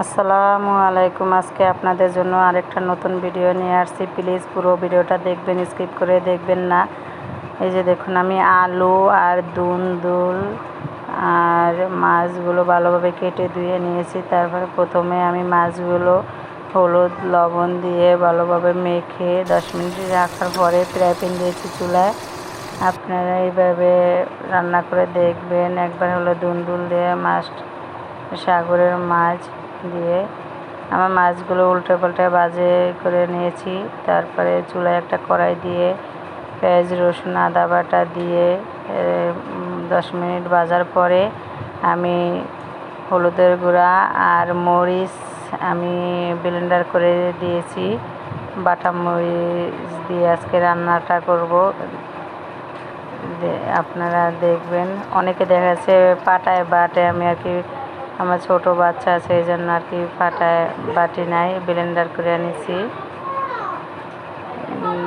আসসালামু আলাইকুম। আজকে আপনাদের জন্য আরেকটা নতুন ভিডিও নিয়ে আসছি। প্লিজ পুরো ভিডিওটা দেখবেন, স্কিপ করে দেখবেন না। এই যে দেখুন, আমি আলু আর দুন্দুল আর মাছগুলো ভালোভাবে কেটে ধুয়ে নিয়েছি। তারপরে প্রথমে আমি মাছগুলো হলুদ, লবণ দিয়ে ভালোভাবে মেখে দশ মিনিট রাখার পরে ফ্রাই প্যান দিয়েছি চুলায়। আপনারা এইভাবে রান্না করে দেখবেন। একবার হলো দুন্দুল দিয়ে মাছ, সাগরের মাছ দিয়ে আমার মাছগুলো উল্টে পাল্টে বাজে করে নিয়েছি। তারপরে চুলায় একটা কড়াই দিয়ে পেঁয়াজ, রসুন, আদা বাটা দিয়ে দশ মিনিট ভাজার পরে আমি হলুদের গুঁড়া আর মরিচ আমি ব্লেন্ডার করে দিয়েছি। বাটা মরিচ দিয়ে আজকে রান্নাটা করব। আপনারা দেখবেন। অনেকে দেখা যাচ্ছে পাটায় বাটে, আমি আর কি আমার ছোট বাচ্চা আছে, এই জন্য আর কি ফাটায়, বাটি নাই ব্লেন্ডার করে আনিছি।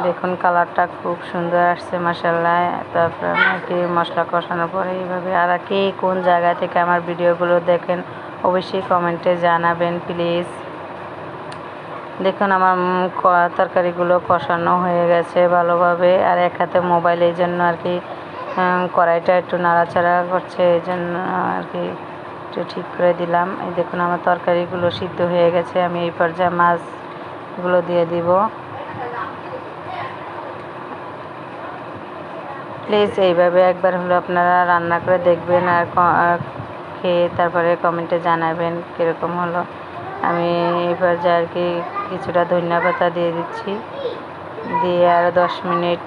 দেখুন কালারটা খুব সুন্দর আসছে মশাল্লাহ তারপরে আর কি মশলা কষানোর পরে এইভাবে আর কি, কোন জায়গা থেকে আমার ভিডিওগুলো দেখেন অবশ্যই কমেন্টে জানাবেন প্লিজ দেখুন আমার তরকারিগুলো কষানো হয়ে গেছে ভালোভাবে, আর এক হাতে মোবাইল এই জন্য আর কি কড়াইটা একটু নাড়াচাড়া করছে, এই জন্য আর কি একটু ঠিক করে দিলাম। এই দেখুন, আমার তরকারিগুলো সিদ্ধ হয়ে গেছে। আমি এই পর্যায়ে মাছগুলো দিয়ে দিব। প্লিজ, এইভাবে একবার হলো আপনারা রান্না করে দেখবেন আর খেয়ে তারপরে কমেন্টে জানাবেন কীরকম হলো। আমি এই পর্যায়ে আর কি কিছুটা ধনিয়া পাতা দিয়ে দিচ্ছি। দিয়ে আরও দশ মিনিট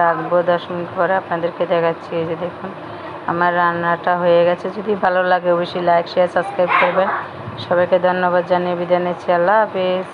রাখব। দশ মিনিট পরে আপনাদেরকে দেখাচ্ছি। এই যে দেখুন আমার রান্নাটা হয়ে গেছে। যদি ভালো লাগে অবশ্যই লাইক শেয়ার সাবস্ক্রাইব করবেন। সবাইকে ধন্যবাদ জানিয়ে বিদায় নিচ্ছি। আল্লাহ হাফিজ।